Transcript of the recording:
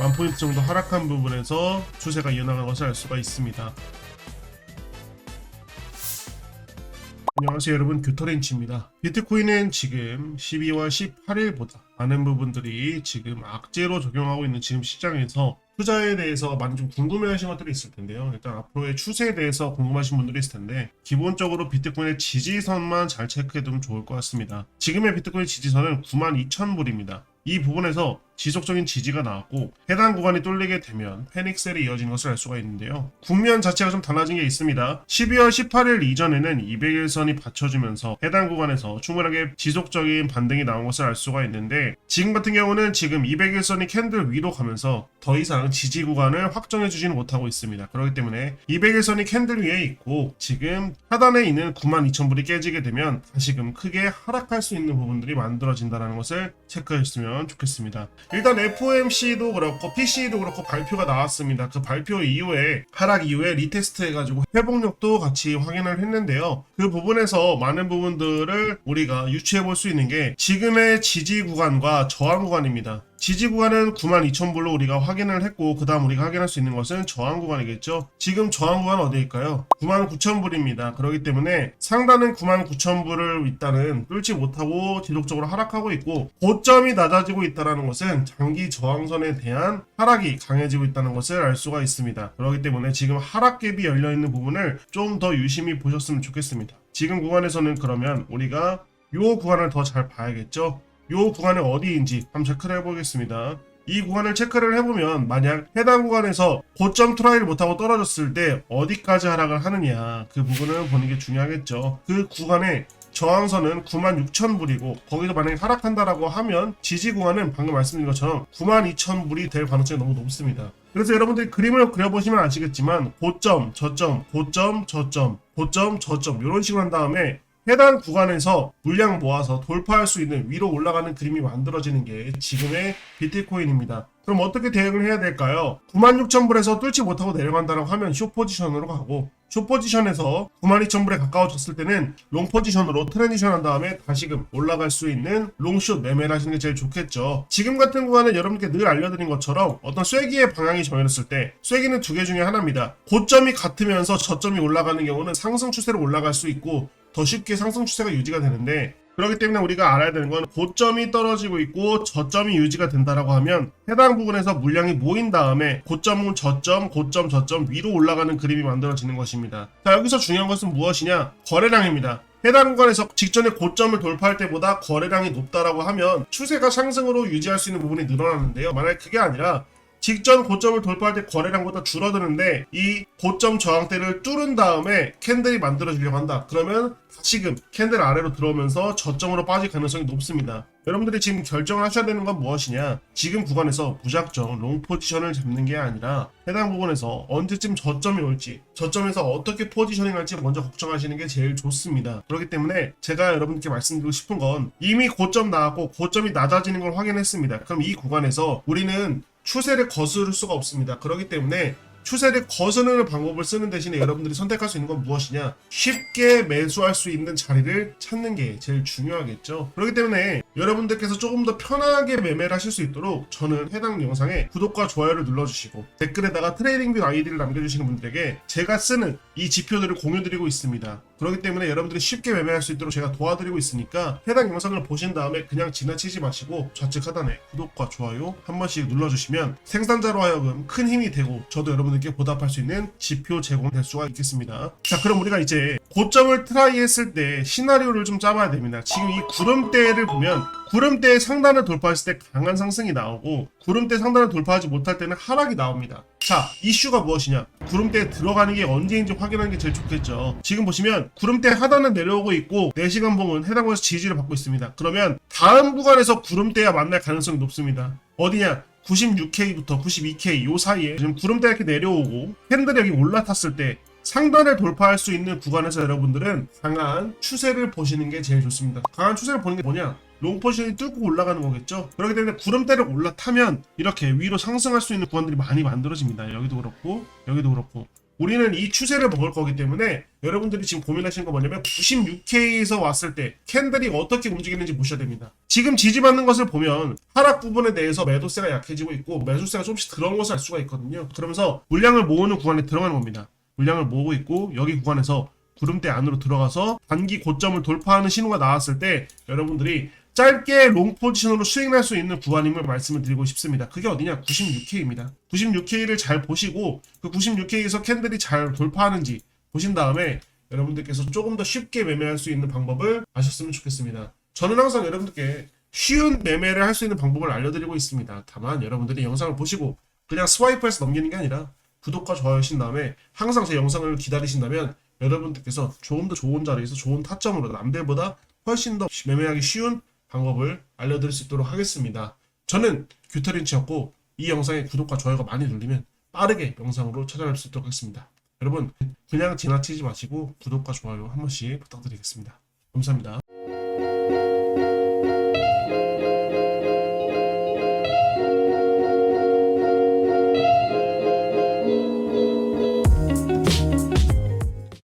만 포인트 정도 하락한 부분에서 추세가 이어나가는 것을 알 수가 있습니다. 안녕하세요 여러분 교토렌치입니다. 비트코인은 지금 12월 18일보다 많은 부분들이 지금 악재로 적용하고 있는 지금 시장에서 투자에 대해서 많이 좀 궁금해하신 것들이 있을 텐데요. 일단 앞으로의 추세에 대해서 궁금하신 분들이 있을 텐데 기본적으로 비트코인의 지지선만 잘 체크해두면 좋을 것 같습니다. 지금의 비트코인 지지선은 92,000불입니다. 이 부분에서 지속적인 지지가 나왔고 해당 구간이 뚫리게 되면 패닉셀이 이어지는 것을 알 수가 있는데요. 국면 자체가 좀 달라진 게 있습니다. 12월 18일 이전에는 200일선이 받쳐주면서 해당 구간에서 충분하게 지속적인 반등이 나온 것을 알 수가 있는데 지금 같은 경우는 지금 200일선이 캔들 위로 가면서 더 이상 지지 구간을 확정해 주지는 못하고 있습니다. 그렇기 때문에 200일선이 캔들 위에 있고 지금 하단에 있는 92,000불이 깨지게 되면 다시금 크게 하락할 수 있는 부분들이 만들어진다는 것을 체크해 주시면 좋겠습니다. 일단 FOMC도 그렇고 PC도 그렇고 발표가 나왔습니다. 그 발표 이후에 하락 이후에 리테스트 해가지고 회복력도 같이 확인을 했는데요. 그 부분에서 많은 부분들을 우리가 유추해 볼 수 있는 게 지금의 지지 구간과 저항 구간입니다. 지지 구간은 92,000불로 우리가 확인을 했고 그 다음 우리가 확인할 수 있는 것은 저항 구간이겠죠. 지금 저항 구간 어디일까요? 99,000불입니다. 그렇기 때문에 상단은 99,000불을 일단은 뚫지 못하고 지속적으로 하락하고 있고 고점이 낮아지고 있다는 것은 장기 저항선에 대한 하락이 강해지고 있다는 것을 알 수가 있습니다. 그렇기 때문에 지금 하락갭이 열려있는 부분을 좀 더 유심히 보셨으면 좋겠습니다. 지금 구간에서는 그러면 우리가 요 구간을 더 잘 봐야겠죠. 요 구간이 어디인지 한번 체크를 해보겠습니다. 이 구간을 체크를 해보면 만약 해당 구간에서 고점 트라이를 못하고 떨어졌을 때 어디까지 하락을 하느냐 그 부분을 보는 게 중요하겠죠. 그 구간에 저항선은 96,000불이고 거기서 만약에 하락한다라고 하면 지지 구간은 방금 말씀드린 것처럼 92,000불이 될 가능성이 너무 높습니다. 그래서 여러분들이 그림을 그려보시면 아시겠지만 고점, 저점, 고점, 저점, 고점, 저점 이런 식으로 한 다음에 해당 구간에서 물량 모아서 돌파할 수 있는 위로 올라가는 그림이 만들어지는 게 지금의 비트코인입니다. 그럼 어떻게 대응을 해야 될까요? 96,000불에서 뚫지 못하고 내려간다고 하면 쇼 포지션으로 가고 쇼 포지션에서 92,000불에 가까워졌을 때는 롱 포지션으로 트랜지션 한 다음에 다시금 올라갈 수 있는 롱숏 매매를 하시는 게 제일 좋겠죠. 지금 같은 구간은 여러분께 늘 알려드린 것처럼 어떤 쐐기의 방향이 정해졌을 때 쐐기는 두 개 중에 하나입니다. 고점이 같으면서 저점이 올라가는 경우는 상승 추세로 올라갈 수 있고 더 쉽게 상승 추세가 유지가 되는데 그렇기 때문에 우리가 알아야 되는 건 고점이 떨어지고 있고 저점이 유지가 된다라고 하면 해당 부분에서 물량이 모인 다음에 고점은 저점, 고점, 저점 위로 올라가는 그림이 만들어지는 것입니다. 자 여기서 중요한 것은 무엇이냐? 거래량입니다. 해당 구간에서 직전에 고점을 돌파할 때보다 거래량이 높다라고 하면 추세가 상승으로 유지할 수 있는 부분이 늘어나는데요. 만약에 그게 아니라 직전 고점을 돌파할 때 거래량보다 줄어드는데 이 고점 저항대를 뚫은 다음에 캔들이 만들어지려고 한다. 그러면 다시금 캔들 아래로 들어오면서 저점으로 빠질 가능성이 높습니다. 여러분들이 지금 결정을 하셔야 되는 건 무엇이냐? 지금 구간에서 무작정 롱 포지션을 잡는 게 아니라 해당 부분에서 언제쯤 저점이 올지, 저점에서 어떻게 포지셔닝 할지 먼저 걱정하시는 게 제일 좋습니다. 그렇기 때문에 제가 여러분께 말씀드리고 싶은 건 이미 고점 나왔고 고점이 낮아지는 걸 확인했습니다. 그럼 이 구간에서 우리는 추세를 거스를 수가 없습니다. 그렇기 때문에 추세를 거스르는 방법을 쓰는 대신에 여러분들이 선택할 수 있는 건 무엇이냐? 쉽게 매수할 수 있는 자리를 찾는 게 제일 중요하겠죠. 그렇기 때문에 여러분들께서 조금 더 편하게 매매를 하실 수 있도록 저는 해당 영상에 구독과 좋아요를 눌러주시고 댓글에다가 트레이딩뷰 아이디를 남겨주시는 분들에게 제가 쓰는 이 지표들을 공유드리고 있습니다. 그렇기 때문에 여러분들이 쉽게 매매할 수 있도록 제가 도와드리고 있으니까 해당 영상을 보신 다음에 그냥 지나치지 마시고 좌측 하단에 구독과 좋아요 한 번씩 눌러주시면 생산자로 하여금 큰 힘이 되고 저도 여러분들께 보답할 수 있는 지표 제공될 수가 있겠습니다. 자 그럼 우리가 이제 고점을 트라이 했을 때 시나리오를 좀 짜봐야 됩니다. 지금 이 구름대를 보면 구름대 상단을 돌파했을 때 강한 상승이 나오고 구름대 상단을 돌파하지 못할 때는 하락이 나옵니다. 자, 이슈가 무엇이냐? 구름대에 들어가는 게 언제인지 확인하는 게 제일 좋겠죠. 지금 보시면 구름대 하단은 내려오고 있고 4시간 봉은 해당 곳에서 지지를 받고 있습니다. 그러면 다음 구간에서 구름대와 만날 가능성이 높습니다. 어디냐? 96K부터 92K 요 사이에 지금 구름대 이렇게 내려오고 캔들이 여기 올라탔을 때 상단을 돌파할 수 있는 구간에서 여러분들은 강한 추세를 보시는 게 제일 좋습니다. 강한 추세를 보는 게 뭐냐? 롱 포지션이 뚫고 올라가는 거겠죠. 그렇기 때문에 구름대를 올라타면 이렇게 위로 상승할 수 있는 구간들이 많이 만들어집니다. 여기도 그렇고 여기도 그렇고 우리는 이 추세를 먹을 거기 때문에 여러분들이 지금 고민하시는 거 뭐냐면 96K에서 왔을 때 캔들이 어떻게 움직이는지 보셔야 됩니다. 지금 지지받는 것을 보면 하락 부분에 대해서 매도세가 약해지고 있고 매수세가 조금씩 들어온 것을 알 수가 있거든요. 그러면서 물량을 모으는 구간에 들어가는 겁니다. 물량을 모으고 있고 여기 구간에서 구름대 안으로 들어가서 단기 고점을 돌파하는 신호가 나왔을 때 여러분들이 짧게 롱 포지션으로 수익날 수 있는 구간임을 말씀을 드리고 싶습니다. 그게 어디냐? 96K입니다. 96K를 잘 보시고 그 96K에서 캔들이 잘 돌파하는지 보신 다음에 여러분들께서 조금 더 쉽게 매매할 수 있는 방법을 아셨으면 좋겠습니다. 저는 항상 여러분들께 쉬운 매매를 할 수 있는 방법을 알려드리고 있습니다. 다만 여러분들이 영상을 보시고 그냥 스와이프해서 넘기는 게 아니라 구독과 좋아요 하신 다음에 항상 제 영상을 기다리신다면 여러분들께서 조금 더 좋은 자리에서 좋은 타점으로 남들보다 훨씬 더 매매하기 쉬운 방법을 알려드릴 수 있도록 하겠습니다. 저는 규터린치였고 이 영상에 구독과 좋아요가 많이 눌리면 빠르게 영상으로 찾아뵐 수 있도록 하겠습니다. 여러분 그냥 지나치지 마시고 구독과 좋아요 한 번씩 부탁드리겠습니다. 감사합니다.